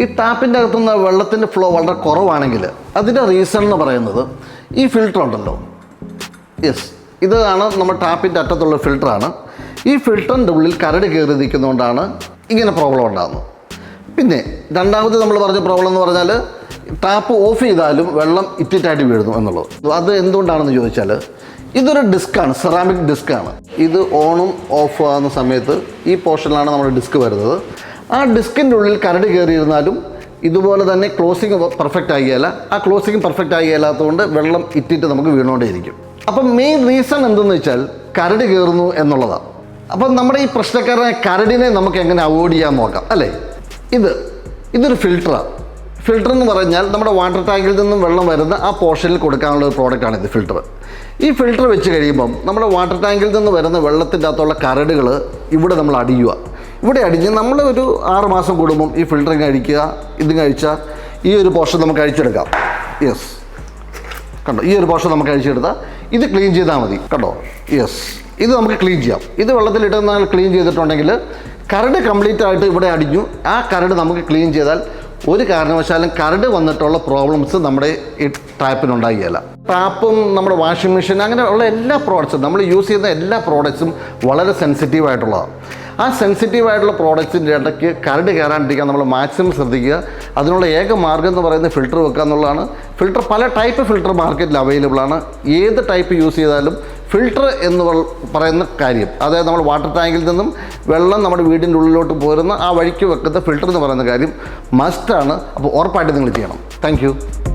ഈ ടാപ്പിന്റെ അകത്തുനിന്ന് വെള്ളത്തിന്റെ ഫ്ലോ വളരെ കുറവാണെങ്കിൽ അതിന്റെ റീസൺ എന്ന് പറയുന്നത് ഈ ഫിൽട്ടർ ഉണ്ടല്ലോ. യെസ് ഇതാണ് നമ്മൾ ടാപ്പിന്റെ അറ്റത്തുള്ള ഫിൽട്ടറാണ് ഈ ഫിൽട്ടറിന്റെ ഉള്ളിൽ കരട് കയറി നിൽക്കുന്നതുകൊണ്ടാണ് ഇങ്ങനെ പ്രോബ്ലം ഉണ്ടാകുന്നത്. പിന്നെ രണ്ടാമത് നമ്മൾ പറഞ്ഞ പ്രോബ്ലം എന്ന് പറഞ്ഞാൽ ടാപ്പ് ഓഫ് ചെയ്താലും വെള്ളം ഇറ്റിറ്റായിട്ട് വീഴുന്നു എന്നുള്ളത്. അത് എന്തുകൊണ്ടാണെന്ന് ചോദിച്ചാൽ ഇതൊരു ഡിസ്ക്കാണ് സെറാമിക് ഡിസ്ക്കാണ് ഇത് ഓണും ഓഫ് ആകുന്ന സമയത്ത് ഈ പോർഷനിലാണ് നമ്മുടെ ഡിസ്ക് വരുന്നത്. ആ ഡിസ്കിന്റെ ഉള്ളിൽ കരട് കയറിയിരുന്നാലും ഇതുപോലെ തന്നെ ക്ലോസിങ് പെർഫെക്റ്റ് ആകിയല്ല ആ ക്ലോസിങ് പെർഫെക്റ്റ് ആകിയല്ലാത്തതുകൊണ്ട് വെള്ളം ഇറ്റിട്ട് നമുക്ക് വീണുകൊണ്ടേയിരിക്കും അപ്പം മെയിൻ റീസൺ എന്തെന്ന് വെച്ചാൽ കരട് കയറുന്നു എന്നുള്ളതാണ് അപ്പം നമ്മുടെ ഈ പ്രശ്നക്കാരനെ കരടിനെ നമുക്ക് എങ്ങനെ അവോയ്ഡ് ചെയ്യാൻ നോക്കാം അല്ലേ? ഇത് ഇതൊരു ഫിൽട്ടറാണ് ഫിൽട്ടർ എന്ന് പറഞ്ഞാൽ നമ്മുടെ വാട്ടർ ടാങ്കിൽ നിന്നും വെള്ളം വരുന്ന ആ പോർഷനിൽ കൊടുക്കാനുള്ള ഒരു പ്രോഡക്റ്റാണ് ഇത് ഫിൽട്ടർ ഈ ഫിൽട്ടർ വെച്ച് കഴിയുമ്പം നമ്മുടെ വാട്ടർ ടാങ്കിൽ നിന്ന് വരുന്ന വെള്ളത്തിന്റെ അകത്തുള്ള കരടുകൾ ഇവിടെ നമ്മൾ അടിയുക. ഇവിടെ അടിഞ്ഞ് നമ്മൾ ഒരു ആറ് മാസം കൂടുമ്പം ഈ ഫിൽറ്ററിങ് അഴിക്കുക ഇതും കഴിച്ചാൽ ഈ ഒരു പോർഷൻ നമുക്ക് അഴിച്ചെടുക്കാം. യെസ് കണ്ടോ? ഈ ഒരു പോർഷൻ നമുക്ക് അഴിച്ചെടുത്താൽ ഇത് ക്ലീൻ ചെയ്താൽ മതി. കണ്ടോ? യെസ് ഇത് നമുക്ക് ക്ലീൻ ചെയ്യാം. ഇത് വെള്ളത്തിലിട്ട് നമ്മൾ ക്ലീൻ ചെയ്തിട്ടുണ്ടെങ്കിൽ കരട് കംപ്ലീറ്റ് ആയിട്ട് ഇവിടെ അടിഞ്ഞു. ആ കരട് നമുക്ക് ക്ലീൻ ചെയ്താൽ ഒരു കാരണവശാലും കരട് വന്നിട്ടുള്ള പ്രോബ്ലംസ് നമ്മുടെ ഈ ടാപ്പിനുണ്ടാകുകയില്ല. ടാപ്പും നമ്മുടെ വാഷിംഗ് മെഷീൻ അങ്ങനെ ഉള്ള എല്ലാ പ്രോഡക്റ്റ്സും നമ്മൾ യൂസ് ചെയ്യുന്ന എല്ലാ പ്രോഡക്റ്റ്സും വളരെ സെൻസിറ്റീവ് ആയിട്ടുള്ളതാണ് ആ സെൻസിറ്റീവ് ആയിട്ടുള്ള പ്രോഡക്റ്റ്സിന്റെ ഇടയ്ക്ക് കരട് കയറാണ്ടിരിക്കാൻ നമ്മൾ മാക്സിമം ശ്രദ്ധിക്കുക. അതിനുള്ള ഏക മാർഗം എന്ന് പറയുന്നത് ഫിൽറ്റർ വെക്കുക എന്നുള്ളതാണ്. ഫിൽറ്റർ പല ടൈപ്പ് ഫിൽറ്റർ മാർക്കറ്റിൽ അവൈലബിൾ ആണ്. ഏത് ടൈപ്പ് യൂസ് ചെയ്താലും ഫിൽറ്റർ എന്ന് പറയുന്ന കാര്യം അതായത് നമ്മൾ വാട്ടർ ടാങ്കിൽ നിന്നും വെള്ളം നമ്മുടെ വീടിന്റെ ഉള്ളിലോട്ട് പോരുന്ന ആ വഴിക്ക് വെക്കുന്ന ഫിൽറ്റർ എന്ന് പറയുന്ന കാര്യം മസ്റ്റാണ് അപ്പോൾ ഉറപ്പായിട്ട് നിങ്ങൾ ചെയ്യണം. താങ്ക്